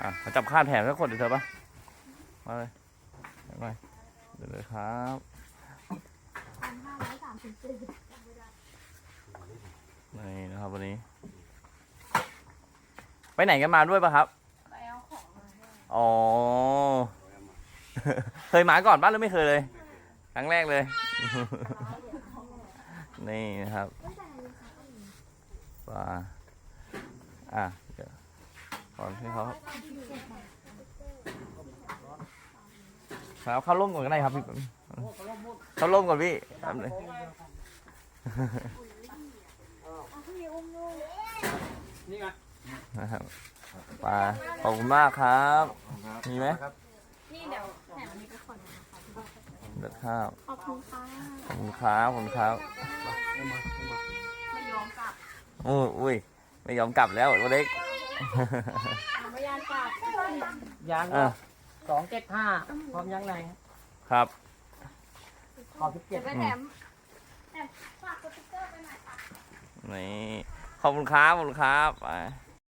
อะจับข้าวแถมสักคนเดี๋ยวเธอปะมาเลยมาเดี๋ยวเลยครับนี่นี่นะครับวันนี้ ไปไหนกันมาด้วยปะครับไปเอาของมาให้อ๋อ เคยมาก่อนบ้านหรือไม่เคยเลย ครั้งแรกเลย นี่นะครับไม่ะไรค่ะปลาอะ ก่อนให้เขาครับเข้าร่มก่อนก็ได้ครับพี่เข้าร่มก่อนพี่แป๊บนึงเอาพี่อุ้มลูกนี่ไงนะครับปลาขอบคุณมากครับ มีไหมนี่เดี๋ยวแถมอันนี้ไปก่อนนะคะเด็ดข้าว ขอบคุณค่ะขอบคุณครับขอบคุณครับไม่ยอมกลับอุ้ยอุ้ยไม่ยอมกลับแล้วตัวเล็ก ไม่ยอมกลับยางอะสองเจ็ดห้าพร้อมยางในครับ ขอบสิบเจ็เดี๋ดยวไปแถมแถมฝากสติ๊กเกอร์ไปหน่อยค่ะนี่ ขอบคุณครับ ขอบคุณครับไป